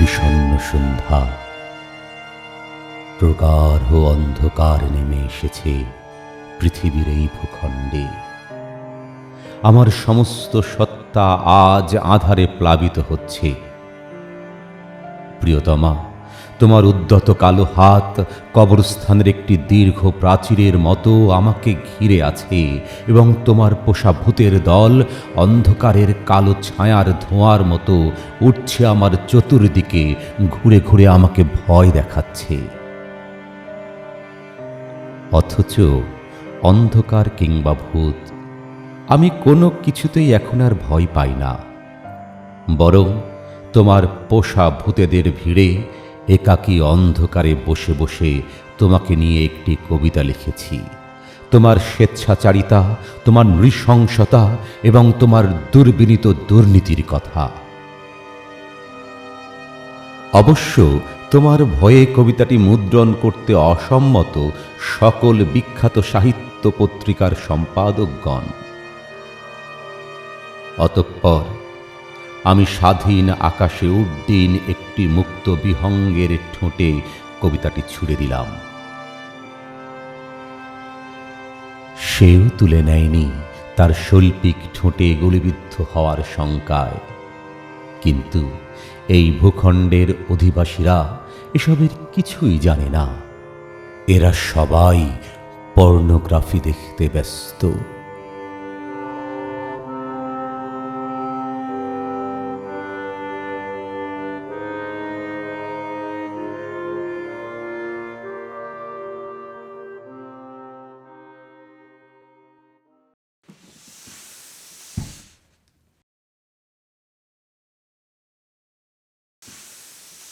বিষণ্ণ সন্ধ্যা। প্রগাঢ় অন্ধকার নেমে এসেছে পৃথিবীর এই ভূখণ্ডে। আমার সমস্ত সত্তা আজ আধারে প্লাবিত হচ্ছে। প্রিয়তমা তোমার উদ্যত কালো হাত কবরস্থানের একটি দীর্ঘ প্রাচীরের মতো আমাকে ঘিরে আছে এবং তোমার পোষা ভূতের দল অন্ধকারের কালো ছায়ার ধোঁয়ার মতো উঠছে আমার চতুর্দিকে, ঘুরে ঘুরে আমাকে ভয় দেখাচ্ছে। অথচ অন্ধকার কিংবা ভূত, আমি কোনো কিছুতেই এখন আর ভয় পাই না। বরং তোমার পোষা ভূতেদের ভিড়ে একাকী অন্ধকারে বসে বসে তোমাকে নিয়ে একটি কবিতা লিখেছি। তোমার স্বেচ্ছাচারিতা, তোমার নৃশংসতা এবং তোমার দুর্বিনীত দুর্নীতির কথা। অবশ্য তোমার ভয়ে কবিতাটি মুদ্রণ করতে অসম্মত সকল বিখ্যাত সাহিত্য পত্রিকার সম্পাদকগণ। অতঃপর আমি স্বাধীন আকাশে উড্ডীন একটি মুক্ত বিহঙ্গের ঠোঁটে কবিতাটি ছুড়ে দিলাম। সেও তুলে নেয়নি তার শৈল্পিক ঠোঁটে গুলিবিদ্ধ হওয়ার শঙ্কায়। কিন্তু এই ভূখণ্ডের অধিবাসীরা এসবের কিছুই জানে না। এরা সবাই পর্নোগ্রাফি দেখতে ব্যস্ত।